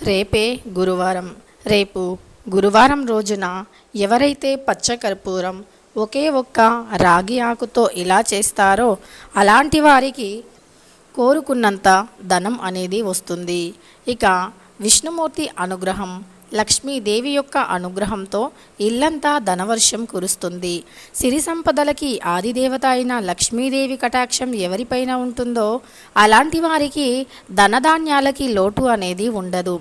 రేపే గురువారం. రేపు గురువారం రోజున ఎవరైతే పచ్చకర్పూరం ఒకే ఒక్క రాగి ఆకుతో ఇలా చేస్తారో అలాంటి వారికి కోరుకున్నంత ధనం అనేది వస్తుంది. ఇక విష్ణుమూర్తి అనుగ్రహం లక్ష్మీదేవి యొక్క అనుగ్రహంతో ఇల్లంతా ధనవర్షం కురుస్తుంది. సిరి సంపదలకి ఆదిదేవత అయిన లక్ష్మీదేవి కటాక్షం ఎవరిపైన ఉంటుందో అలాంటి వారికి ధనధాన్యాలకి లోటు అనేది ఉండదు.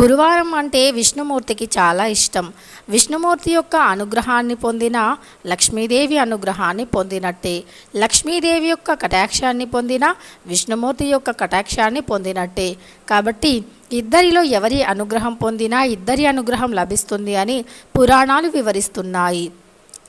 గురువారం అంటే విష్ణుమూర్తికి చాలా ఇష్టం. విష్ణుమూర్తి యొక్క అనుగ్రహాన్ని పొందిన లక్ష్మీదేవి అనుగ్రహాన్ని పొందినట్టే. లక్ష్మీదేవి యొక్క కటాక్షాన్ని పొందిన విష్ణుమూర్తి యొక్క కటాక్షాన్ని పొందినట్టే. కాబట్టి ఇద్దరిలో ఎవరి అనుగ్రహం పొందినా ఇద్దరి అనుగ్రహం లభిస్తుంది అని పురాణాలు వివరిస్తున్నాయి.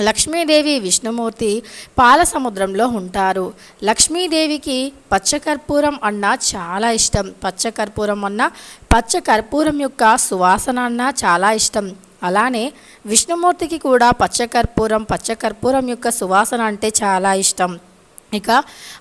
లక్ష్మీదేవి విష్ణుమూర్తి పాల సముద్రంలో ఉంటారు. లక్ష్మీదేవికి పచ్చకర్పూరం అన్న చాలా ఇష్టం. పచ్చకర్పూరం అన్న పచ్చకర్పూరం యొక్క సువాసన అన్న చాలా ఇష్టం. అలానే విష్ణుమూర్తికి కూడా పచ్చకర్పూరం పచ్చకర్పూరం యొక్క సువాసన అంటే చాలా ఇష్టం. ఇక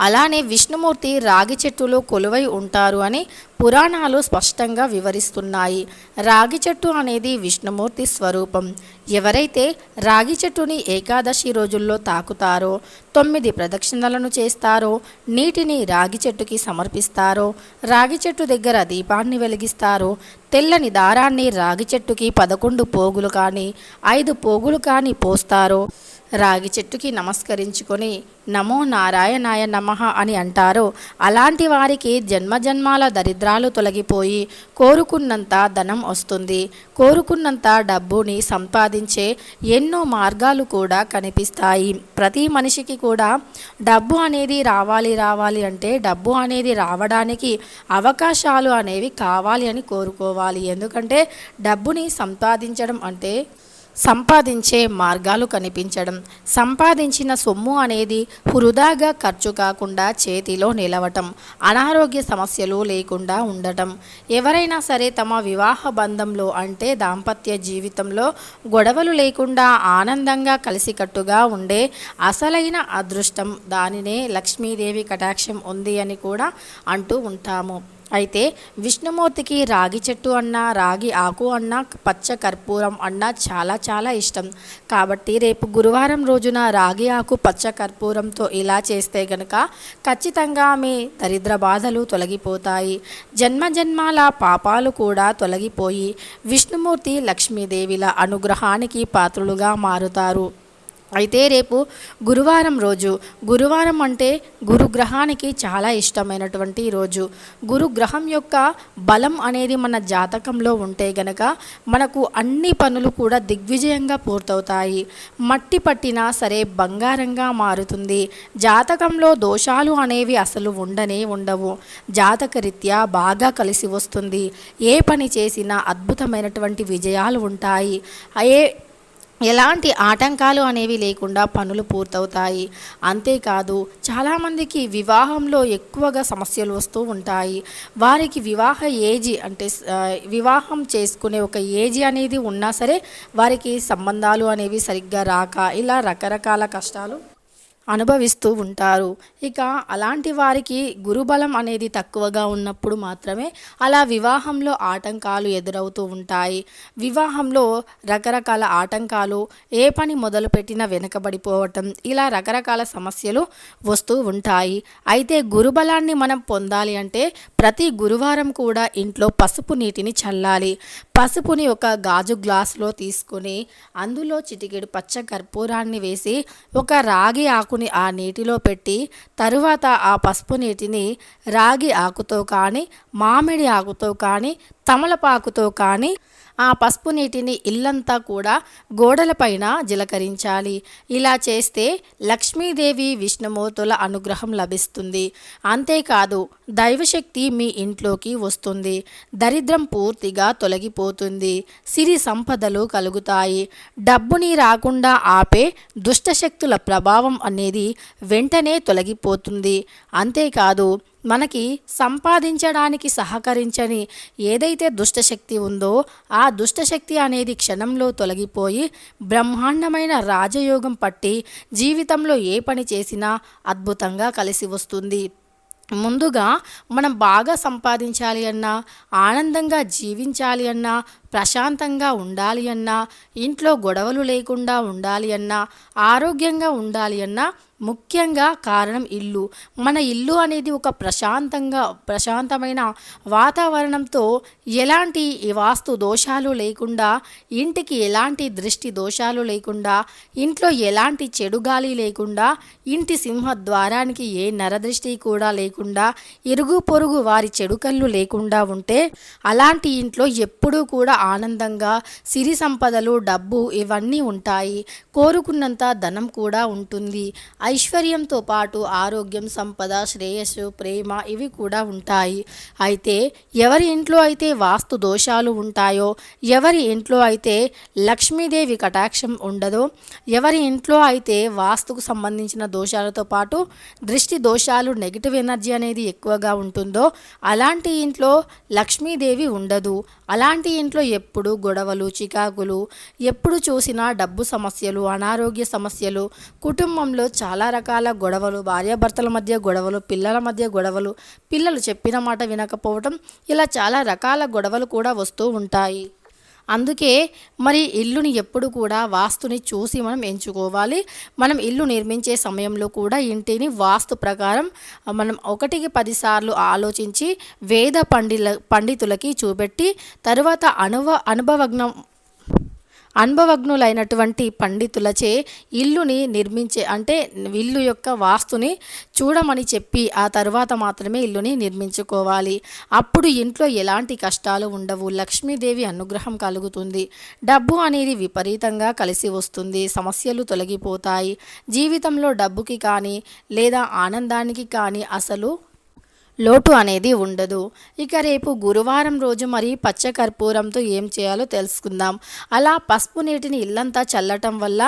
అలానే విష్ణుమూర్తి రాగి చెట్టులో కొలువై ఉంటారు అని పురాణాలు స్పష్టంగా వివరిస్తున్నాయి. రాగి చెట్టు అనేది విష్ణుమూర్తి స్వరూపం. ఎవరైతే రాగి చెట్టుని ఏకాదశి రోజుల్లో తాకుతారో తొమ్మిది ప్రదక్షిణలను చేస్తారో నీటిని రాగి చెట్టుకి సమర్పిస్తారో రాగి చెట్టు దగ్గర దీపాన్ని వెలిగిస్తారో తెల్లని దారాన్ని రాగి చెట్టుకి పదకొండు పోగులు కానీ ఐదు పోగులు కానీ పోస్తారో రాగి చెట్టుకి నమస్కరించుకొని నమో నారాయణాయ నమః అని అంటారో అలాంటి వారికి జన్మజన్మాల దరిద్రాలు తొలగిపోయి కోరుకున్నంత ధనం వస్తుంది. కోరుకున్నంత డబ్బుని సంపాదించే ఎన్నో మార్గాలు కూడా కనిపిస్తాయి. ప్రతి మనిషికి కూడా డబ్బు అనేది రావాలి రావాలి అంటే డబ్బు అనేది రావడానికి అవకాశాలు అనేవి కావాలి అని కోరుకోవాలి. ఎందుకంటే డబ్బుని సంపాదించడం అంటే సంపాదించే మార్గాలు కనిపించడం. సంపాదించిన సొమ్ము అనేది వృధాగా ఖర్చు కాకుండా చేతిలో నిలవటం. అనారోగ్య సమస్యలు లేకుండా ఉండటం. ఎవరైనా సరే తమ వివాహ బంధంలో అంటే దాంపత్య జీవితంలో గొడవలు లేకుండా ఆనందంగా కలిసికట్టుగా ఉండే అసలైన అదృష్టం దానినే లక్ష్మీదేవి కటాక్షం ఉంది అని కూడా అంటూ ఉంటాము. అయితే విష్ణుమూర్తికి రాగి చెట్టు అన్న రాగి ఆకు అన్నా పచ్చ కర్పూరం అన్న చాలా చాలా ఇష్టం. కాబట్టి రేపు గురువారం రోజున రాగి ఆకు పచ్చ కర్పూరంతో ఇలా చేస్తే గనక ఖచ్చితంగా మీ దరిద్ర బాధలు తొలగిపోతాయి. జన్మ జన్మాల పాపాలు కూడా తొలగిపోయి విష్ణుమూర్తి లక్ష్మీదేవిల అనుగ్రహానికి పాత్రులుగా మారుతారు. అయితే రేపు గురువారం రోజు గురువారం అంటే గురుగ్రహానికి చాలా ఇష్టమైనటువంటి రోజు. గురుగ్రహం యొక్క బలం అనేది మన జాతకంలో ఉంటే గనక మనకు అన్ని పనులు కూడా దిగ్విజయంగా పూర్తవుతాయి. మట్టి పట్టినా సరే బంగారంగా మారుతుంది. జాతకంలో దోషాలు అనేవి అసలు ఉండనే ఉండవు. జాతకరీత్యా బాగా కలిసి వస్తుంది. ఏ పని చేసినా అద్భుతమైనటువంటి విజయాలు ఉంటాయి. ఏ ఎలాంటి ఆటంకాలు అనేవి లేకుండా పనులు పూర్తవుతాయి. అంతేకాదు చాలామందికి వివాహంలో ఎక్కువగా సమస్యలు వస్తూ ఉంటాయి. వారికి వివాహ ఏజీ అంటే వివాహం చేసుకునే ఒక ఏజీ అనేది ఉన్నా సరే వారికి సంబంధాలు అనేవి సరిగ్గా రాక ఇలా రకరకాల కష్టాలు అనుభవిస్తూ ఉంటారు. ఇక అలాంటి వారికి గురుబలం అనేది తక్కువగా ఉన్నప్పుడు మాత్రమే అలా వివాహంలో ఆటంకాలు ఎదురవుతూ ఉంటాయి. వివాహంలో రకరకాల ఆటంకాలు ఏ పని మొదలుపెట్టినా వెనకబడిపోవటం ఇలా రకరకాల సమస్యలు వస్తూ ఉంటాయి. అయితే గురుబలాన్ని మనం పొందాలి అంటే ప్రతి గురువారం కూడా ఇంట్లో పసుపు నీటిని చల్లాలి. పసుపుని ఒక గాజు గ్లాసులో తీసుకొని అందులో చిటికెడు పచ్చ కర్పూరాన్ని వేసి ఒక రాగి ఆకు తీసుకుని ఆ నీటిలో పెట్టి తరువాత ఆ పసుపు నీటిని రాగి ఆకుతో కానీ మామిడి ఆకుతో కానీ తమలపాకుతో కానీ ఆ పసుపు నీటిని ఇల్లంతా కూడా గోడలపైన జిలకరించాలి. ఇలా చేస్తే లక్ష్మీదేవి విష్ణుమూర్తుల అనుగ్రహం లభిస్తుంది. అంతేకాదు దైవశక్తి మీ ఇంట్లోకి వస్తుంది. దరిద్రం పూర్తిగా తొలగిపోతుంది. సిరి సంపదలు కలుగుతాయి. డబ్బుని రాకుండా ఆపే దుష్టశక్తుల ప్రభావం అనేది వెంటనే తొలగిపోతుంది. అంతేకాదు మనకి సంపాదించడానికి సహకరించని ఏదైతే దుష్టశక్తి ఉందో ఆ దుష్టశక్తి అనేది క్షణంలో తొలగిపోయి బ్రహ్మాండమైన రాజయోగం పట్టి జీవితంలో ఏ పని చేసినా అద్భుతంగా కలిసి వస్తుంది. ముందుగా మనం బాగా సంపాదించాలి అన్నా ఆనందంగా జీవించాలి అన్నా ప్రశాంతంగా ఉండాలి అన్నా ఇంట్లో గొడవలు లేకుండా ఉండాలి అన్నా ఆరోగ్యంగా ఉండాలి అన్నా ముఖ్యంగా కారణం ఇల్లు. మన ఇల్లు అనేది ఒక ప్రశాంతంగా ప్రశాంతమైన వాతావరణంతో ఎలాంటి వాస్తు దోషాలు లేకుండా ఇంటికి ఎలాంటి దృష్టి దోషాలు లేకుండా ఇంట్లో ఎలాంటి చెడు గాలి లేకుండా ఇంటి సింహ ద్వారానికి ఏ నరదృష్టి కూడా లేకుండా ఇరుగు పొరుగు వారి చెడు కళ్ళు లేకుండా ఉంటే అలాంటి ఇంట్లో ఎప్పుడూ కూడా ఆనందంగా సిరి సంపదలు డబ్బు ఇవన్నీ ఉంటాయి. కోరుకున్నంత ధనం కూడా ఉంటుంది. ఐశ్వర్యంతో పాటు ఆరోగ్యం సంపద శ్రేయస్సు ప్రేమ ఇవి కూడా ఉంటాయి. అయితే ఎవరి ఇంట్లో అయితే వాస్తు దోషాలు ఉంటాయో ఎవరి ఇంట్లో అయితే లక్ష్మీదేవి కటాక్షం ఉండదో ఎవరి ఇంట్లో అయితే వాస్తుకు సంబంధించిన దోషాలతో పాటు దృష్టి దోషాలు నెగిటివ్ ఎనర్జీ అనేది ఎక్కువగా ఉంటుందో అలాంటి ఇంట్లో లక్ష్మీదేవి ఉండదు. అలాంటి ఇంట్లో ఎప్పుడు గొడవలు చికాకులు ఎప్పుడు చూసినా డబ్బు సమస్యలు అనారోగ్య సమస్యలు కుటుంబంలో చాలా రకాల గొడవలు భార్యాభర్తల మధ్య గొడవలు పిల్లల మధ్య గొడవలు పిల్లలు చెప్పిన మాట వినకపోవటం ఇలా చాలా రకాల గొడవలు కూడా వస్తూ ఉంటాయి. అందుకే మరి ఇల్లుని ఎప్పుడు కూడా వాస్తుని చూసి మనం ఎంచుకోవాలి. మనం ఇల్లు నిర్మించే సమయంలో కూడా ఇంటిని వాస్తు ప్రకారం మనం ఒకటికి పదిసార్లు ఆలోచించి వేద పండిల పండితులకి చూపెట్టి తరువాత అనువ అనుభవజ్ఞం అనుభవజ్ఞులైనటువంటి పండితులచే ఇల్లుని నిర్మించే అంటే ఇల్లు యొక్క వాస్తుని చూడమని చెప్పి ఆ తర్వాత మాత్రమే ఇల్లుని నిర్మించుకోవాలి. అప్పుడు ఇంట్లో ఎలాంటి కష్టాలు ఉండవు. లక్ష్మీదేవి అనుగ్రహం కలుగుతుంది. డబ్బు అనేది విపరీతంగా కలిసి వస్తుంది. సమస్యలు తొలగిపోతాయి. జీవితంలో డబ్బుకి కానీ లేదా ఆనందానికి కానీ అసలు లోటు అనేది ఉండదు. ఇక రేపు గురువారం రోజు మరి పచ్చ కర్పూరంతో ఏం చేయాలో తెలుసుకుందాం. అలా పసుపు నీటిని ఇల్లంతా చల్లటం వల్ల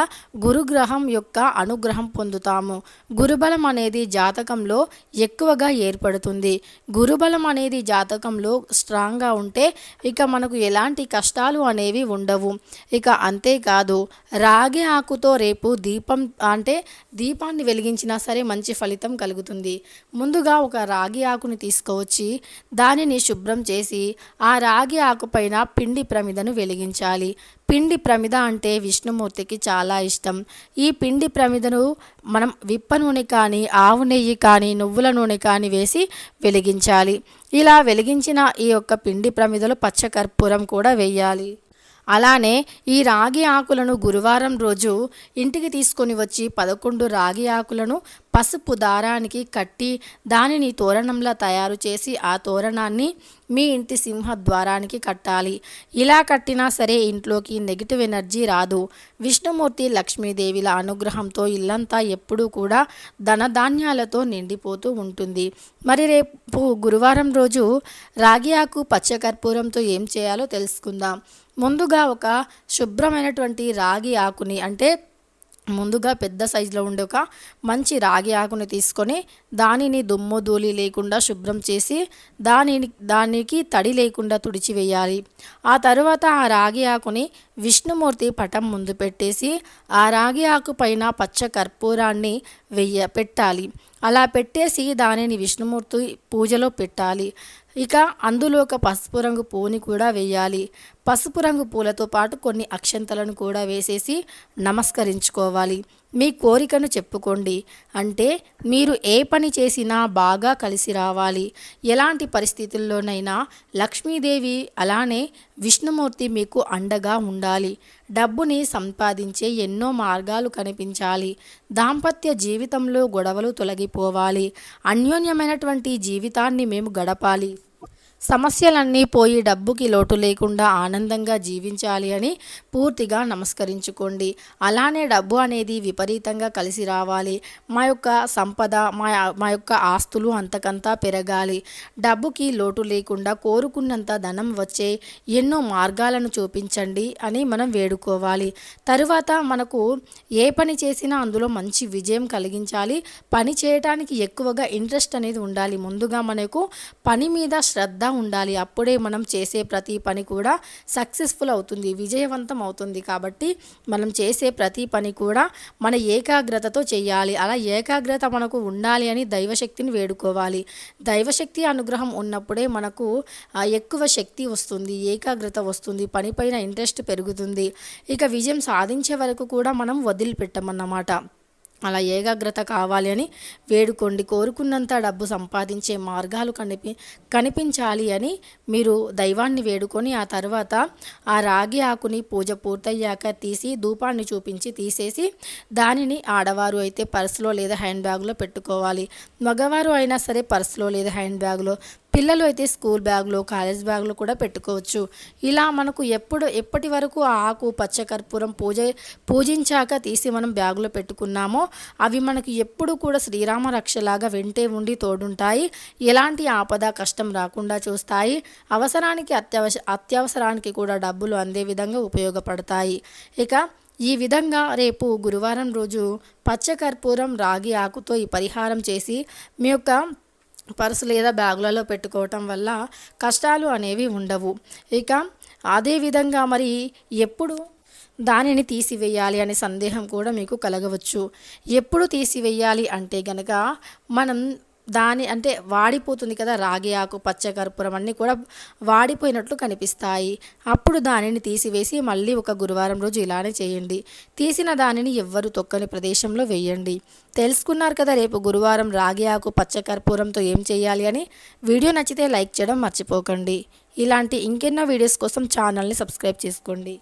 గురుగ్రహం యొక్క అనుగ్రహం పొందుతాము. గురుబలం అనేది జాతకంలో ఎక్కువగా ఏర్పడుతుంది. గురుబలం అనేది జాతకంలో స్ట్రాంగ్గా ఉంటే ఇక మనకు ఎలాంటి కష్టాలు అనేవి ఉండవు. ఇక అంతేకాదు రాగి ఆకుతో రేపు దీపం అంటే దీపాన్ని వెలిగించినా సరే మంచి ఫలితం కలుగుతుంది. ముందుగా ఒక రాగి ఆకు ఆకుని తీసుకువచ్చి దానిని శుభ్రం చేసి ఆ రాగి ఆకుపైన పిండి ప్రమిదను వెలిగించాలి. పిండి ప్రమిద అంటే విష్ణుమూర్తికి చాలా ఇష్టం. ఈ పిండి ప్రమిదను మనం విప్ప నూనె కానీ ఆవు నెయ్యి కానీ నువ్వుల నూనె కానీ వేసి వెలిగించాలి. ఇలా వెలిగించిన ఈ యొక్క పిండి ప్రమిదలో పచ్చకర్పూరం కూడా వేయాలి. అలానే ఈ రాగి ఆకులను గురువారం రోజు ఇంటికి తీసుకొని వచ్చి పదకొండు రాగి ఆకులను పసుపు దారానికి కట్టి దానిని తోరణంలా తయారు చేసి ఆ తోరణాన్ని మీ ఇంటి సింహ ద్వారానికి కట్టాలి. ఇలా కట్టినా సరే ఇంట్లోకి నెగిటివ్ ఎనర్జీ రాదు. విష్ణుమూర్తి లక్ష్మీదేవిల అనుగ్రహంతో ఇల్లంతా ఎప్పుడూ కూడా ధనధాన్యాలతో నిండిపోతూ ఉంటుంది. మరి రేపు గురువారం రోజు రాగి ఆకు పచ్చకర్పూరంతో ఏం చేయాలో తెలుసుకుందాం. ముందుగా ఒక శుభ్రమైనటువంటి రాగి ఆకుని అంటే ముందుగా పెద్ద సైజులో ఉండే ఒక మంచి రాగి ఆకుని తీసుకొని దానిని దుమ్ము ధూళి లేకుండా శుభ్రం చేసి దానిని దానికి తడి లేకుండా తుడిచివేయాలి ఆ తరువాత ఆ రాగి ఆకుని విష్ణుమూర్తి పటం ముందు పెట్టేసి ఆ రాగి ఆకు పైన పచ్చ కర్పూరాన్ని వెయ్య పెట్టాలి. అలా పెట్టేసి దానిని విష్ణుమూర్తి పూజలో పెట్టాలి. ఇక అందులో ఒక పసుపు రంగు పువ్వుని కూడా వేయాలి. పసుపు రంగు పూలతో పాటు కొన్ని అక్షంతలను కూడా వేసేసి నమస్కరించుకోవాలి. మీ కోరికను చెప్పుకోండి. అంటే మీరు ఏ పని చేసినా బాగా కలిసి రావాలి. ఎలాంటి పరిస్థితుల్లోనైనా లక్ష్మీదేవి అలానే విష్ణుమూర్తి మీకు అండగా ఉండాలి. డబ్బుని సంపాదించే ఎన్నో మార్గాలు కనిపించాలి. దాంపత్య జీవితంలో గొడవలు తొలగిపోవాలి. అన్యోన్యమైనటువంటి జీవితాన్ని మేము గడపాలి. సమస్యలన్నీ పోయి డబ్బుకి లోటు లేకుండా ఆనందంగా జీవించాలి అని పూర్తిగా నమస్కరించుకోండి. అలానే డబ్బు అనేది విపరీతంగా కలిసి రావాలి. మా యొక్క సంపద మా మా యొక్క ఆస్తులు అంతకంతా పెరగాలి. డబ్బుకి లోటు లేకుండా కోరుకున్నంత ధనం వచ్చే ఎన్నో మార్గాలను చూపించండి అని మనం వేడుకోవాలి. తరువాత మనకు ఏ పని చేసినా అందులో మంచి విజయం కలిగించాలి. పని చేయటానికి ఎక్కువగా ఇంట్రెస్ట్ అనేది ఉండాలి. ముందుగా మనకు పని మీద శ్రద్ధ కూడా ఉండాలి. అప్పుడే మనం చేసే ప్రతి పని కూడా సక్సెస్ఫుల్ అవుతుంది విజయవంతం అవుతుంది. కాబట్టి మనం చేసే ప్రతి పని కూడా మన ఏకాగ్రతతో చేయాలి. అలా ఏకాగ్రత మనకు ఉండాలి అని దైవశక్తిని వేడుకోవాలి. దైవశక్తి అనుగ్రహం ఉన్నప్పుడే మనకు ఎక్కువ శక్తి వస్తుంది ఏకాగ్రత వస్తుంది పనిపైన ఇంట్రెస్ట్ పెరుగుతుంది. ఇక విజయం సాధించే వరకు కూడా మనం వదిలిపెట్టమన్నమాట. అలా ఏకాగ్రత కావాలి అని వేడుకోండి. కోరుకున్నంత డబ్బు సంపాదించే మార్గాలు కనిపి కనిపించాలి అని మీరు దైవాన్ని వేడుకొని ఆ తర్వాత ఆ రాగి ఆకుని పూజ పూర్తయ్యాక తీసి ధూపాన్ని చూపించి తీసేసి దానిని ఆడవారు అయితే పర్సులో లేదా హ్యాండ్ బ్యాగ్లో పెట్టుకోవాలి. మగవారు అయినా సరే పర్సులో లేదా హ్యాండ్ బ్యాగ్లో పిల్లలు అయితే స్కూల్ బ్యాగ్లో కాలేజ్ బ్యాగ్లో కూడా పెట్టుకోవచ్చు. ఇలా మనకు ఎప్పుడు ఎప్పటి వరకు ఆ ఆకు పచ్చకర్పూరం పూజ పూజించాక తీసి మనం బ్యాగులో పెట్టుకున్నామో అవి మనకు ఎప్పుడు కూడా శ్రీరామ రక్షలాగా వెంటే ఉండి తోడుంటాయి. ఎలాంటి ఆపద కష్టం రాకుండా చూస్తాయి. అవసరానికి అత్యవస అత్యవసరానికి కూడా డబ్బులు అందే విధంగా ఉపయోగపడతాయి. ఇక ఈ విధంగా రేపు గురువారం రోజు పచ్చకర్పూరం రాగి ఆకుతో ఈ పరిహారం చేసి మీ యొక్క పర్సు లేదా బ్యాగులలో పెట్టుకోవటం వల్ల కష్టాలు అనేవి ఉండవు. ఇక అదేవిధంగా మరి ఎప్పుడు దానిని తీసివేయాలి అనే సందేహం కూడా మీకు కలగవచ్చు. ఎప్పుడు తీసివేయాలి అంటే గనక మనం దాని అంటే వాడిపోతుంది కదా రాగి ఆకు పచ్చకర్పూరం అన్నీ కూడా వాడిపోయినట్లు కనిపిస్తాయి. అప్పుడు దానిని తీసివేసి మళ్ళీ ఒక గురువారం రోజు ఇలానే చేయండి. తీసిన దానిని ఎవ్వరు తొక్కని ప్రదేశంలో వేయండి. తెలుసుకున్నారు కదా రేపు గురువారం రాగి ఆకు పచ్చకర్పూరంతో ఏం చేయాలి అని? వీడియో నచ్చితే లైక్ చేయడం మర్చిపోకండి. ఇలాంటి ఇంకెన్నో వీడియోస్ కోసం ఛానల్ని సబ్స్క్రైబ్ చేసుకోండి.